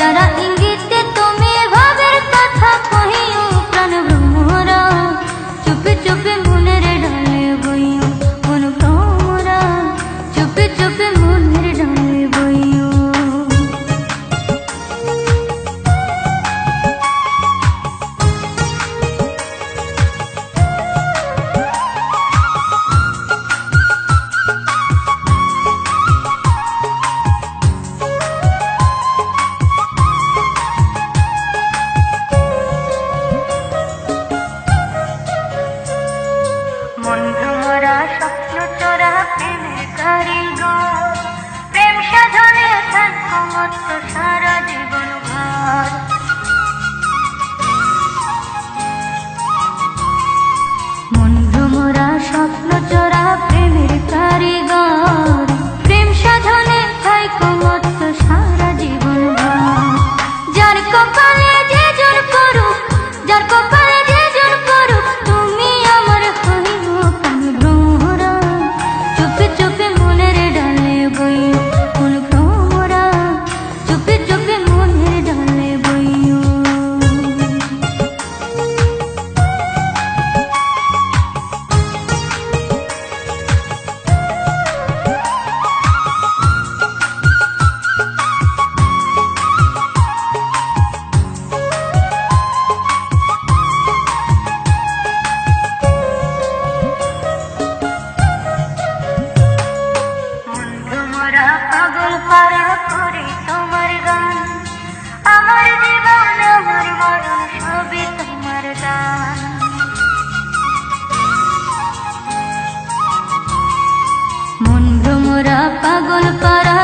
たらいい মন ভ্রমরা স্বপ্ন চোরা প্রেমের কারিগর। প্রেম সাধনে থাকো মত ধরে তোমার গান। আমার জীবন আমার মরণ সবই তোমার দান। মন পাগল পারা